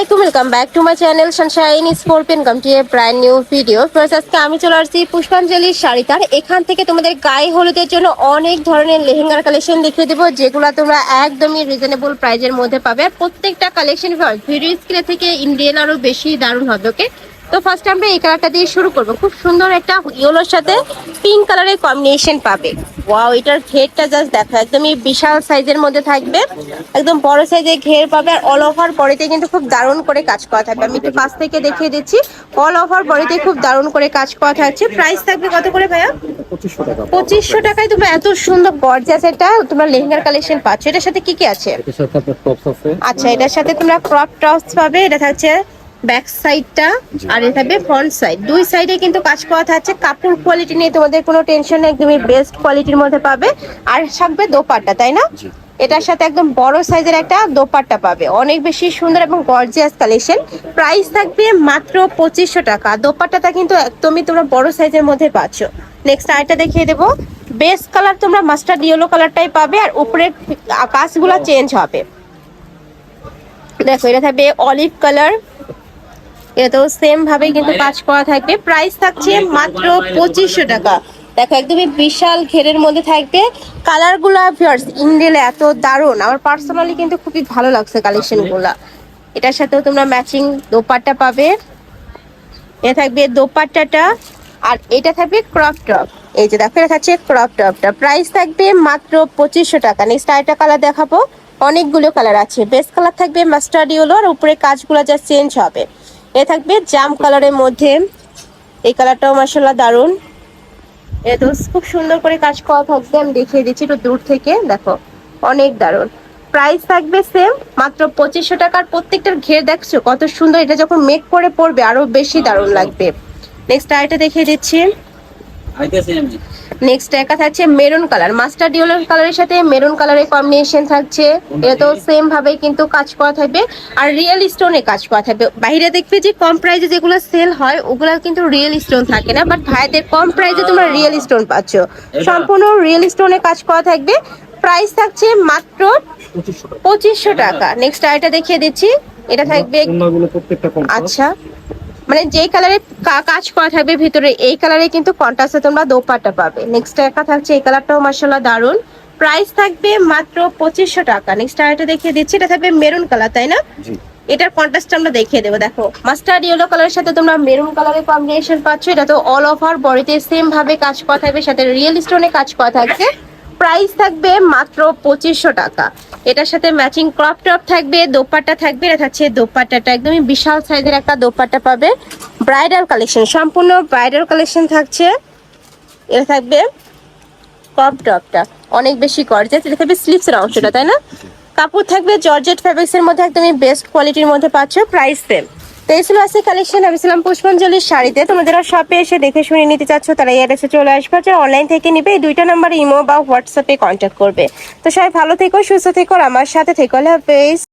আলাইকুম welcome back to my channel Sunshine Scorpion come to a brand new video first আজকে আমি চলে আসছি পুষ্পাঞ্জলির শাড়িটার এখান থেকে তোমাদের গায়ে হলুদের জন্য অনেক ধরনের লেহেঙ্গার কালেকশন দেখিয়ে দেবো, যেগুলো তোমরা একদমই রিজনেবল প্রাইজের মধ্যে পাবে। আর প্রত্যেকটা কালেকশন ভিডিও স্ক্রিনে থেকে ইন্ডিয়ান আরও বেশি দারুণ হবে ওকে তো ফার্স্ট আমরা এই কালারটা দিয়ে শুরু করব। খুব সুন্দর একটা ইয়েলোর সাথে পিঙ্ক কালারের কম্বিনেশন পাবে। ওয়াও এটার ঘেরটা জাস্ট দেখো একদমই বিশাল সাইজের মধ্যে থাকবে। একদম বড় সাইজের ঘের পাবে আর অল ওভার বডিতে কিন্তু খুব দারুণ করে কাজ করা থাকবে। আমি একটু পাশ থেকে দেখিয়ে দিচ্ছি। অল ওভার বডিতে খুব দারুণ করে কাজ করা থাকছে। প্রাইস থাকবে কত করে ভাইয়া? পঁচিশশো টাকা। পঁচিশশো টাকায় তোমরা এত সুন্দর গর্জাস এটা। তোমরা লেহেঙ্গার কালেকশন পাচ্ছ। এটার সাথে কি কি আছে? আচ্ছা এটার সাথে তোমরা ক্রপ টপস পাবে। এটা থাকছে ব্যাক সাইডটা আর এটা থাকবে ফ্রন্ট সাইড। দুই সাইডে কিন্তু কাজ করা থাকছে। কাপড় কোয়ালিটি নিয়ে তোমাদের কোনো টেনশন নেই একদমই বেস্ট কোয়ালিটির মধ্যে পাবে। আর থাকবে দোপাট্টা তাই না? এটার সাথে একদম বড় সাইজের একটা দোপাট্টা পাবে। অনেক বেশি সুন্দর এবং গর্জিয়াস কালেকশন প্রাইস থাকবে মাত্র পঁচিশশো টাকা। দোপাট্টাটা কিন্তু একদমই তোমরা বড় সাইজের মধ্যে পাচ্ছ। নেক্সট আরেকটা দেখিয়ে দেবো। বেস্ট কালার তোমরা মাস্টার্ড ইয়েলো কালারটাই পাবে আর উপরে আকাশগুলো চেঞ্জ হবে। দেখো এটা থাকবে অলিভ কালার এটাও সেম ভাবে কিন্তু কাজ করা থাকবে। প্রাইস থাকছে মাত্র পঁচিশশো টাকা। দেখো একদমই বিশাল ঘেরের মধ্যে থাকবে। কালারগুলা ভিউয়ার্স ইন্ডিয়াল এত দারুণ। আমার পার্সোনালি কিন্তু খুবই ভালো লাগছে কালেকশনগুলা। এটার সাথেও তোমরা ম্যাচিং দোপাট্টা পাবে। এটা থাকবে দোপাট্টাটা। আর এটা থাকবে ক্রপ টপ এই যে দেখো এটা থাকছে ক্রপ টপটা প্রাইস থাকবে মাত্র পঁচিশশো টাকা। নেক্সট আরেকটা কালার দেখাবো। অনেকগুলো কালার আছে। বেস্ট কালার থাকবে মাস্টার্ড ইয়েলো আর উপরে কাজগুলো যা চেঞ্জ হবে। এ থাকবে জাম কালারের মধ্যে। এই কালারটাও মাসাল্লাহ দারুণ এ তো খুব সুন্দর করে কাজ করা থাকবে, আমি দেখিয়ে দিচ্ছি একটু দূর থেকে, দেখো, অনেক দারুণ। প্রাইস থাকবে সেম মাত্র পঁচিশশো টাকার প্রত্যেকটার ঘের দেখছ, কত সুন্দর, এটা যখন মেক করে পড়বে আরও বেশি দারুণ লাগবে। নেক্সট আরেকটা দেখিয়ে দিচ্ছি। নেক্সট একা থাকছে মেরুন কালার মাস্টার ইয়েলো কালারের সাথে মেরুন কালারের কম্বিনেশন থাকছে। এটা তো সেম ভাবে কিন্তু কাজ করা থাকবে। আর রিয়েল স্টোনে কাজ করা থাকবে। বাইরে দেখবে যে কম প্রাইজে যেগুলো সেল হয় ওগুলো কিন্তু রিয়েল স্টোন থাকে না। বাট ভাইদের কম প্রাইজে তোমরা রিয়েল স্টোন পাচ্ছ। সম্পূর্ণ রিয়েল স্টোনে কাজ করা থাকবে। প্রাইস থাকছে মাত্র পঁচিশশো টাকা। নেক্সট আরেকটা দেখিয়ে দিচ্ছি। এটা থাকবে আচ্ছা। মানে যেই কালারে কাজ করা থাকবে ভিতরে এই কালারে কিন্তু কন্ট্রাস্টে তোমরা দোপাট্টা পাবে। নেক্সট একা থাকছে এই কালারটাও মার্শাল্লাহ দারুণ প্রাইস থাকবে মাত্র পঁচিশশো টাকা। নেক্সট আরেকটা দেখিয়ে দিচ্ছি এটা থাকবে মেরুন কালার তাই না? এটার কন্ট্রাস্ট আমরা দেখিয়ে দেবো দেখো। মাস্টার্ড ইয়েলো কালারের সাথে তোমরা মেরুন কালারের কম্বিনেশন পাচ্ছ। এটা তো অল ওভার বডিতে সেম ভাবে কাজ করা থাকবে সাথে রিয়েল স্টোনে কাজ করা থাকবে প্রাইস থাকবে মাত্র পঁচিশশো টাকা। এটার সাথে ম্যাচিং ক্রপ টপ থাকবে দোপাট্টা থাকবে এটা থাকছে দোপাট্টাটা। একদমই বিশাল সাইজের একটা দোপাট্টা পাবে। ব্রাইডাল কালেকশন সম্পূর্ণ ব্রাইডাল কালেকশন থাকছে। এটা থাকবে ক্রপ টপটা অনেক বেশি গর্জাস এটা থাকবে স্লিপসের অংশটা তাই না? কাপড় থাকবে জর্জেট ফ্যাব্রিক্স এর মধ্যে একদমই বেস্ট কোয়ালিটির মধ্যে পাচ্ছ প্রাইস সেম তো এই ছিল আজকে কালেকশন আমি ছিলাম পুষ্পাঞ্জলির শাড়িতে। তোমাদের শপে এসে দেখে শুনে নিতে চাচ্ছ, তারা এই অ্যাড্রেসে চলে আসবে যারা অনলাইন থেকে নিবে, এই দুইটা নাম্বারে ইমো বা হোয়াটসঅ্যাপে কন্ট্যাক্ট করবে। তো সবাই ভালো থেকো, সুস্থ থেকো আমার সাথে থেকো। হাফেজ।